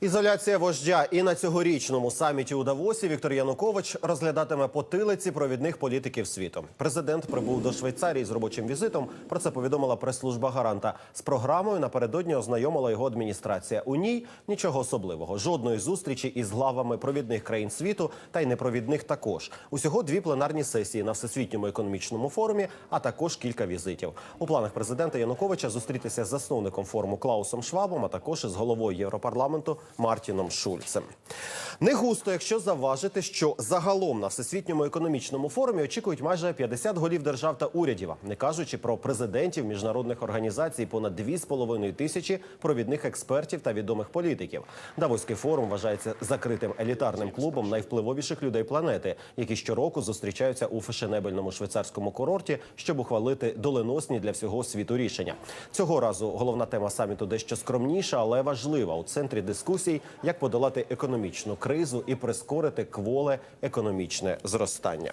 Ізоляція вождя і на цьогорічному саміті у Давосі Віктор Янукович розглядатиме потилиці провідних політиків світу. Президент прибув до Швейцарії з робочим візитом. Про це повідомила прес-служба гаранта. З програмою напередодні ознайомила його адміністрація. У ній нічого особливого, жодної зустрічі із главами провідних країн світу та й непровідних також. Усього дві пленарні сесії на всесвітньому економічному форумі, а також кілька візитів. У планах президента Януковича зустрітися з засновником форуму Клаусом Швабом, а також із головою Європарламенту Мартіном Шульцем. Не густо, якщо заважити, що загалом на всесвітньому економічному форумі очікують майже 50 голів держав та урядів, не кажучи про президентів міжнародних організацій, понад 2,5 тисячі провідних експертів та відомих політиків. Давоський форум вважається закритим елітарним клубом найвпливовіших людей планети, які щороку зустрічаються у фешенебельному швейцарському курорті, щоб ухвалити доленосні для всього світу рішення. Цього разу головна тема саміту дещо скромніша, але важлива у центрі дискусій, як подолати економічну кризу і прискорити кволе економічне зростання.